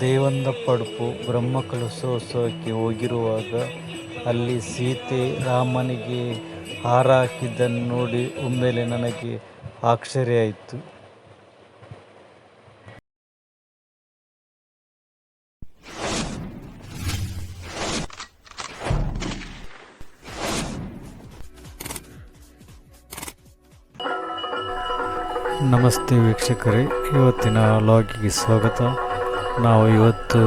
ದೇವಂದ ಪಡುಪು ಬ್ರಹ್ಮಕಲಶೋತ್ಸವಕ್ಕೆ ಹೋಗಿರುವಾಗ ಅಲ್ಲಿ ಸೀತೆ ರಾಮನಿಗೆ ಹಾರ ಹಾಕಿದ್ದನ್ನು ನೋಡಿ ಒಮ್ಮೆಲೆ ನನಗೆ ಆಶ್ಚರ್ಯ ಆಯಿತು ನಮಸ್ತೆ ವೀಕ್ಷಕರೇ, ಇವತ್ತಿನ ಲಾಗಿಗೆ ಸ್ವಾಗತ. ನಾವು ಇವತ್ತು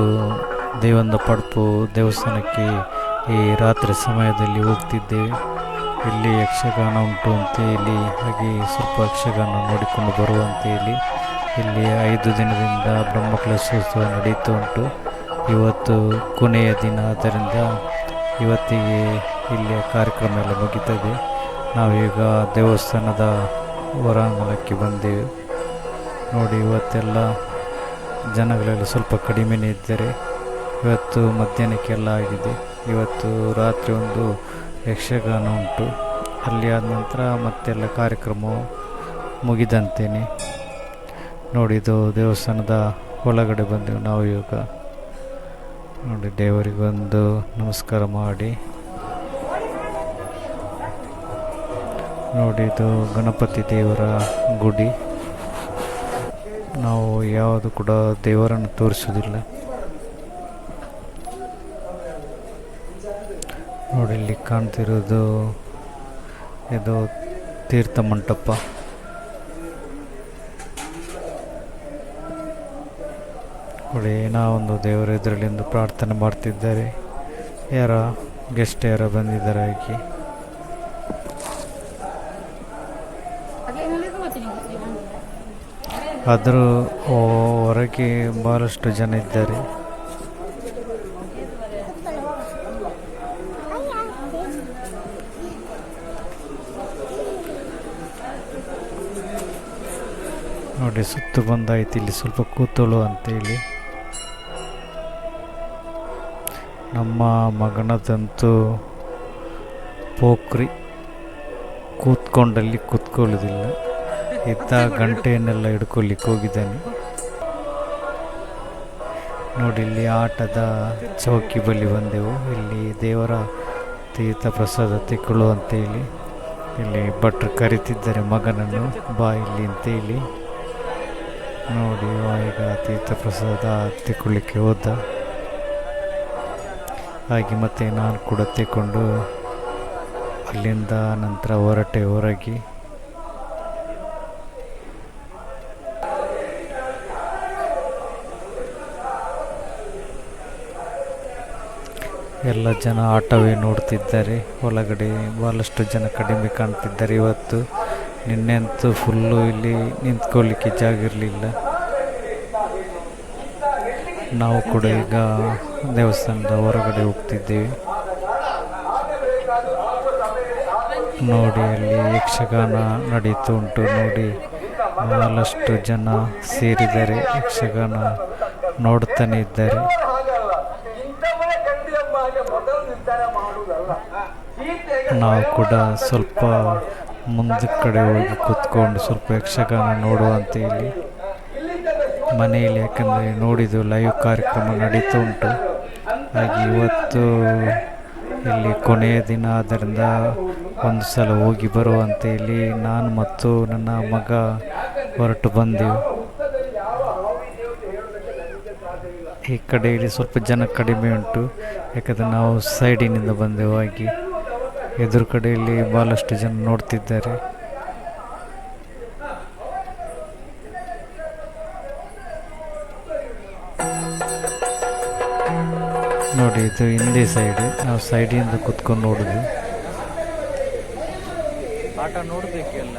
ದೇವಂದ ಪಡ್ಪು ದೇವಸ್ಥಾನಕ್ಕೆ ಈ ರಾತ್ರಿ ಸಮಯದಲ್ಲಿ ಹೋಗ್ತಿದ್ದೇವೆ. ಇಲ್ಲಿ ಯಕ್ಷಗಾನ ಉಂಟು ಅಂತ ಹೇಳಿ, ಹಾಗೆ ಸ್ವಲ್ಪ ಯಕ್ಷಗಾನ ನೋಡಿಕೊಂಡು ಬರುವಂತೆ ಹೇಳಿ, ಇಲ್ಲಿ ಐದು ದಿನದಿಂದ ಬ್ರಹ್ಮಕಲಶೋತ್ಸವ ನಡೀತು ಉಂಟು. ಇವತ್ತು ಕೊನೆಯ ದಿನ, ಆದ್ದರಿಂದ ಇವತ್ತಿಗೆ ಇಲ್ಲಿಯ ಕಾರ್ಯಕ್ರಮ ಎಲ್ಲ ಮುಗಿತದೆ ನಾವೀಗ ದೇವಸ್ಥಾನದ ಹೊರಾಂಗಣಕ್ಕೆ ಬಂದೇವೆ. ನೋಡಿ, ಇವತ್ತೆಲ್ಲ ಜನಗಳೆಲ್ಲ ಸ್ವಲ್ಪ ಕಡಿಮೆನೇ ಇದ್ದರೆ ಇವತ್ತು ಮಧ್ಯಾಹ್ನಕ್ಕೆಲ್ಲ ಆಗಿದೆ. ಇವತ್ತು ರಾತ್ರಿ ಒಂದು ಯಕ್ಷಗಾನ ಉಂಟು. ಅಲ್ಲಿ ಆದ ನಂತರ ಮತ್ತೆಲ್ಲ ಕಾರ್ಯಕ್ರಮ ಮುಗಿದಂತೇನೆ. ನೋಡಿದ್ದು ದೇವಸ್ಥಾನದ ಒಳಗಡೆ ಬಂದೆವು ನಾವು ಇವಾಗ ನೋಡಿ ದೇವರಿಗೊಂದು ನಮಸ್ಕಾರ ಮಾಡಿ. ನೋಡಿ, ಇದು ಗಣಪತಿ ದೇವರ ಗುಡಿ. ನಾವು ಯಾವುದು ಕೂಡ ದೇವರನ್ನು ತೋರಿಸೋದಿಲ್ಲ ನೋಡಿ, ಇಲ್ಲಿ ಕಾಣ್ತಿರೋದು ಇದು ತೀರ್ಥ ಮಂಟಪ. ನೋಡಿ, ಏನೋ ಒಂದು ದೇವರ ಇದರಲ್ಲಿಂದ ಪ್ರಾರ್ಥನೆ ಮಾಡ್ತಿದ್ದಾರೆ. ಯಾರ ಗೆಸ್ಟ್ ಯಾರ ಬಂದಿದ್ದಾರೆ ಆಗಿ ಆದರೂ ಹೊರಗೆ ಭಾಳಷ್ಟು ಜನ ಇದ್ದಾರೆ. ನೋಡಿ, ಸುತ್ತು ಬಂದಾಯ್ತು. ಇಲ್ಲಿ ಸ್ವಲ್ಪ ಕೂತಳು ಅಂತೇಳಿ. ನಮ್ಮ ಮಗನದಂತೂ ಪೋಖ್ರಿ ಕೂತ್ಕೊಂಡಲ್ಲಿ ಕೂತ್ಕೊಳ್ಳೋದಿಲ್ಲ. ಇದ್ದ ಗಂಟೆಯನ್ನೆಲ್ಲ ಹಿಡ್ಕೊಳ್ಲಿಕ್ಕೆ ಹೋಗಿದ್ದಾನೆ. ನೋಡಿ, ಇಲ್ಲಿ ಆಟದ ಚೌಕಿ ಬಳಿ ಬಂದೆವು. ಇಲ್ಲಿ ದೇವರ ತೀರ್ಥ ಪ್ರಸಾದ ತೆಕ್ಕೊಳ್ಳು ಅಂತೇಳಿ. ಇಲ್ಲಿ ಭಟ್ರು ಕರಿತಿದ್ದಾರೆ ಮಗನನ್ನು, ಬಾ ಇಲ್ಲಿ ಅಂತೇಳಿ. ನೋಡಿ ಈಗ ತೀರ್ಥ ಪ್ರಸಾದ ತೆಕ್ಕೊಳ್ಳಿಕ್ಕೆ ಹೋದ. ಹಾಗೆ ಮತ್ತೆ ನಾನು ಕೂಡ ತೆಕ್ಕೊಂಡು ಅಲ್ಲಿಂದ ನಂತರ ಹೊರಟೆ, ಹೊರಗೆ. ಎಲ್ಲ ಜನ ಆಟವೇ ನೋಡ್ತಿದ್ದಾರೆ. ಒಳಗಡೆ ಬಹಳಷ್ಟು ಜನ ಕಡಿಮೆ ಕಾಣ್ತಿದ್ದಾರೆ ಇವತ್ತು. ನಿನ್ನೆ ಅಂತೂ ಫುಲ್ಲು ಇಲ್ಲಿ ನಿಂತ್ಕೊಳ್ಳಿಕ್ಕೆ ಜಾಗ ಇರಲಿಲ್ಲ. ನಾವು ಕೂಡ ಈಗ ದೇವಸ್ಥಾನದ ಹೊರಗಡೆ ಹೋಗ್ತಿದ್ದೇವೆ. ನೋಡಿ, ಅಲ್ಲಿ ಯಕ್ಷಗಾನ ನಡೀತು ಉಂಟು. ನೋಡಿ, ಬಹಳಷ್ಟು ಜನ ಸೇರಿದ್ದಾರೆ. ಯಕ್ಷಗಾನ ನೋಡ್ತಾನೆ ಇದ್ದಾರೆ. ನಾವು ಕೂಡ ಸ್ವಲ್ಪ ಮುಂದೆ ಕಡೆ ಹೋಗಿ ಕೂತ್ಕೊಂಡು ಸ್ವಲ್ಪ ಯಕ್ಷಗಾನ ನೋಡುವಂತೆ ಇಲ್ಲಿ ಮನೆಯಲ್ಲಿ ಯಾಕಂದರೆ ನೋಡಿದ್ದು ಲೈವ್ ಕಾರ್ಯಕ್ರಮ ನಡೀತು ಉಂಟು. ಹಾಗೆ ಇವತ್ತು ಇಲ್ಲಿ ಕೊನೆಯ ದಿನ ಆದ್ದರಿಂದ ಒಂದು ಸಲ ಹೋಗಿ ಬರುವಂತೆ ಇಲ್ಲಿ ನಾನು ಮತ್ತು ನನ್ನ ಮಗ ಹೊರಟು ಬಂದೆವು. ಈ ಕಡೆಯಲ್ಲಿ ಸ್ವಲ್ಪ ಜನ ಕಡಿಮೆ ಉಂಟು. ಯಾಕಂದರೆ ನಾವು ಸೈಡಿನಿಂದ ಬಂದೆವು ಹಾಗೆ. ಎದುರು ಕಡೆಯಲ್ಲಿ ಭಾಳಷ್ಟು ಜನ ನೋಡ್ತಿದ್ದಾರೆ. ನೋಡಿ, ಇದು ಹಿಂದೆ ಸೈಡ್ ನಾವು ಸೈಡಿಂದ ಕುತ್ಕೊಂಡು ನೋಡುದು. ಆಟ ನೋಡಬೇಕಲ್ಲ.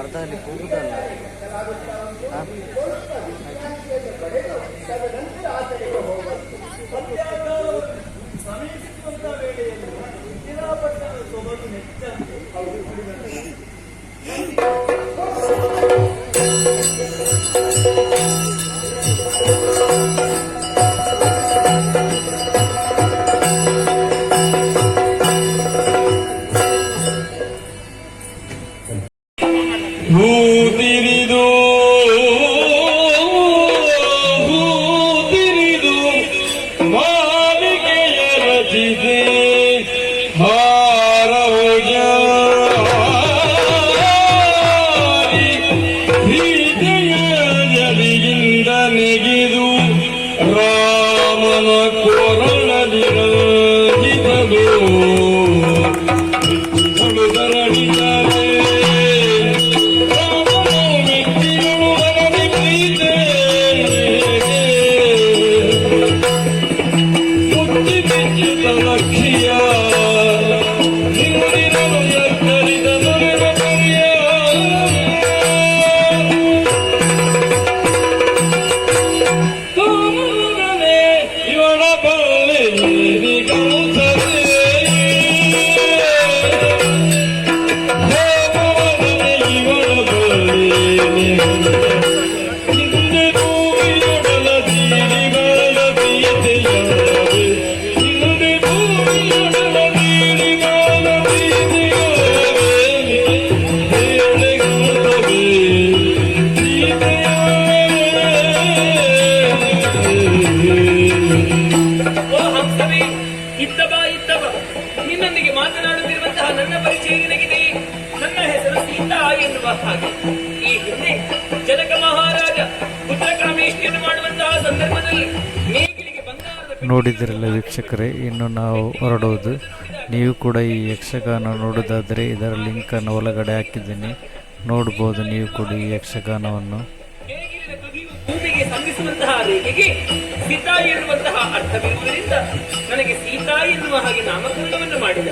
ಅರ್ಧ ಅಲ್ಲಿ ಭೂತಿರಿದು ಭೂ Yeah. ನನ್ನ ಪರಿಚಯ ನನಗಿದೆ ನನ್ನ ಹೆಸರು ಸೀತಾ ಎನ್ನುವ ಹಾಗೆ. ಈ ಹಿಂದೆ ಜನಕ ಮಹಾರಾಜ ಪುತ್ರಕಾಮೇಷ್ಟಿಯನ್ನು ಮಾಡುವಂತಹ ಸಂದರ್ಭದಲ್ಲಿ ನೇಗಿಲಿಗೆ ಬಂಗಾರದ ನೋಡಿದಿರಲ್ಲ ವೀಕ್ಷಕರೇ ಇನ್ನು ನಾವು ಹೊರಡುವುದು. ನೀವು ಕೂಡ ಈ ಯಕ್ಷಗಾನ ನೋಡೋದಾದರೆ ಇದರ ಲಿಂಕನ್ನು ಒಳಗಡೆ ಹಾಕಿದ್ದೀನಿ. ನೋಡ್ಬೋದು ನೀವು ಕೂಡ ಈ ಯಕ್ಷಗಾನವನ್ನು. ಭೂಮಿಗೆ ಸಂಧಿಸುವಂತಹ ರೇಖೆಗೆ ಸೀತಾ ಎನ್ನುವಂತಹ ಅರ್ಥವಿರುವುದರಿಂದ ನನಗೆ ಸೀತಾ ಎನ್ನುವ ಹಾಗೆ ನಾಮಕರಣವನ್ನು ಮಾಡಿದ